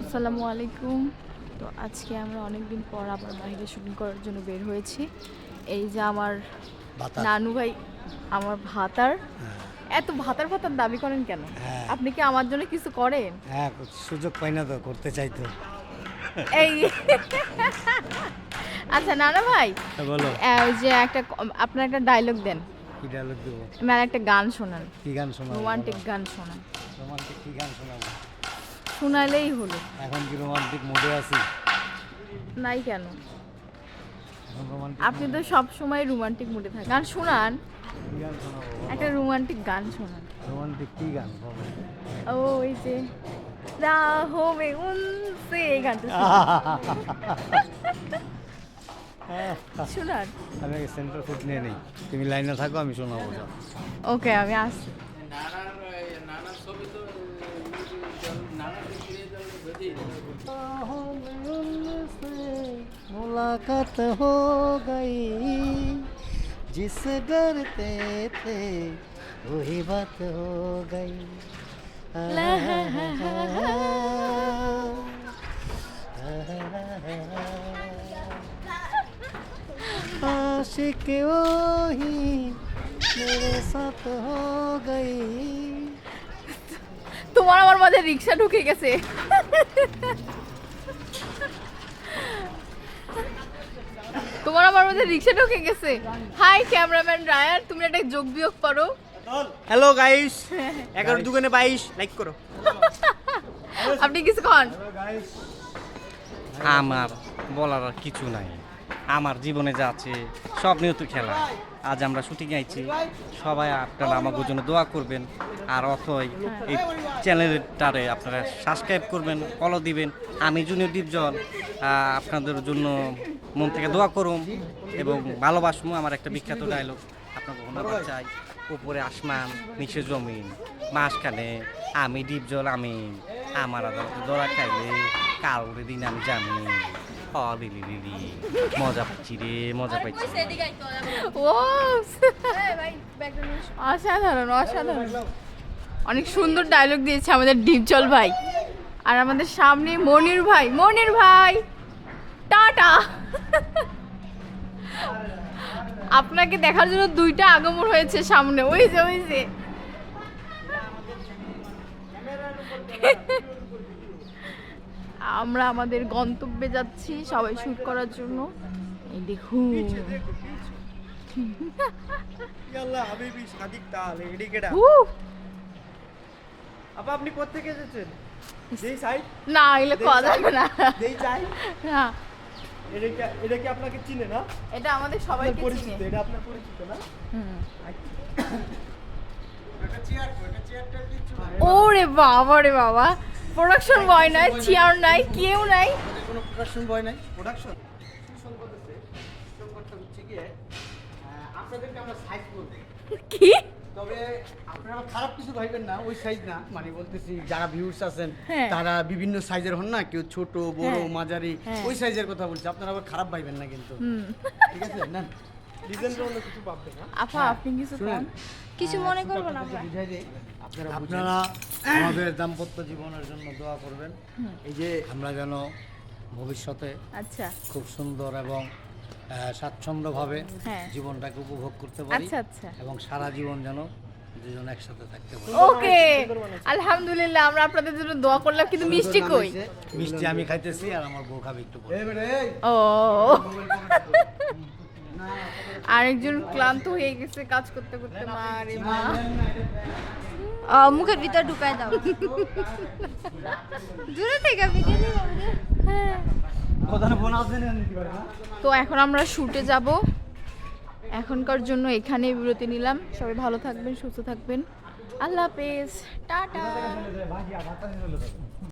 আসসালামু আলাইকুম। তো আজকে আমরা অনেক দিন পর আবার বাইরে শুটিং করার জন্য বের হয়েছি। এই যে আমার নানু ভাই আমার ভাতার। এত ভাতার ভাতার দাবি করেন কেন? হ্যাঁ। আপনি কি আমার জন্য কিছু করেন? হ্যাঁ সুযোগ পাই না তো করতে চাই তো। এই আচ্ছা নানা ভাই। তা বলো। ওই যে একটা আপনার একটা ডায়লগ দেন। কি ডায়লগ দেবো? মানে একটা গান শোনান। কি গান শোনাবো রোমান্টিক গান শোনান। রোমান্টিক কি গান শোনাবো? শোনালেই হলো। এখন কি রোমান্টিক মুডে আছি? নাই কেন? আপনি তো সব সময় রোমান্টিক মুডে থাকেন। গান শোনান। একটা রোমান্টিক গান শোনান। রোমান্টিক কি গান ও ওই যে রাহো মে উনসে এই গানটা শোনান। আমি সেন্টার ফুট নিয়ে নেই। তুমি লাইনে থাকো আমি শোনাবো ওকে আমি আসছি। मुलाकात हो गई। जिस डरते थे, वही बात हो गई। आशिक वो ही मेरे साथ हो गई। তোমার আমার মাঝে রিক্সা ঢুকে গেছে। তোমার আমার মধ্যে রিক্সা ঢুকে গেছে। হাই ক্যামেরাম্যান রায়ার তুমি একটা যোগ বিয়োগ করো। হ্যালো গাইস এগারো দুগুনে বাইশ লাইক করো। আপনি কিছু কন? আমার বলার আর কিছু নাই। আমার জীবনে যা আছে, সব নিয়ে তো খেলা। আজ আমরা শুটিং আইছি, সবাই আপনারা আমাদের জন্য দোয়া করবেন। আর অথই এই চ্যানেলটারে আপনারা সাবস্ক্রাইব করবেন ফলো দিবেন। আমি জুনিয়র দীপজল আপনাদের জন্য মন থেকে দোয়া করুম এবং ভালোবাসমু আমার একটা বিখ্যাত ডায়লগ আপনার ঘোষণা চাই। উপরে আসমান, নিচে জমিন, মাঝখানে আমি ডিপজল আমি আমার আদালতে দোয়া খাইলে কাউরে দিন আমি জানি হ দিলি দিদি মজা পাচ্ছি রে মজা পাচ্ছি। ও অসাধারণ অসাধারণ। অনেক সুন্দর ডায়লগ দিয়েছে আমাদের ডিপজল ভাই। আর আমাদের সামনে মনির ভাই। মনির ভাই! টাটা! আপনাকে দেখার জন্য দুইটা আগমন হয়েছে সামনে। ওই যে ওই যে। আমরা আমাদের গন্তব্যে যাচ্ছি সবাই শুট করার জন্য। এই দেখুন। আপনি কোত্থেকে এসেছেন? না এগুলো খাওয়া যাবে না। না। এটা এটা কি আপনাকে চিনে না? এটা আমাদের সবাইকে পরিচিত এটা আপনার পরিচিত না? হুম। একটা চেয়ার একটা চেয়ারটা কিছু ওরে বাবা রে বাবা। প্রোডাকশন বয় নাই চেয়ার নাই কেউ নাই কোনো প্রোডাকশন বয় নাই প্রোডাকশন আপনাদেরকে আমরা সাইজ কি তবে আপনারা খারাপ কিছু ভাইবেন না ওই সাইজ না মানে বলতেছি যারা ভিউয়ার্স আছেন হ্যাঁ। তারা বিভিন্ন সাইজের হন না কেউ ছোট বড় হ্যাঁ। মাঝারি হ্যাঁ। ওই সাইজের কথা বলছি আপনারা আবার খারাপ ভাইবেন না কিন্তু ঠিক আছে না আপা আপনি কিছু। কিছু মনে বুঝাই দেই। আপনারা আমাদের দাম্পত্য জীবনের জন্য দোয়া করবেন। এই যে আমরা যেন ভবিষ্যতে আচ্ছা। খুব সুন্দর এবং স্বাচ্ছন্দ্যভাবে হ্যাঁ। জীবনটাকে উপভোগ করতে পারি আচ্ছা আচ্ছা। এবং সারা জীবন যেন দুজন একসাথে থাকতে পারি। ওকে। আলহামদুলিল্লাহ আমরা আপনাদের জন্য দোয়া করলাম কিন্তু মিষ্টি কই? মিষ্টি আমি খাইতেছি আর আমার বউ খাবে একটু পরে। ও। আরেকজন ক্লান্ত হয়ে গেছে কাজ করতে করতে মা রে মা। মুখের ভিতর ঢুকায় দাও। দূরে থেকে ভিডিও হ্যাঁ। তো এখন আমরা শুটে যাব। এখনকার জন্য এখানে বিরতি নিলাম। সবাই ভালো থাকবেন সুস্থ থাকবেন। আল্লাহ হাফেজ। টাটা।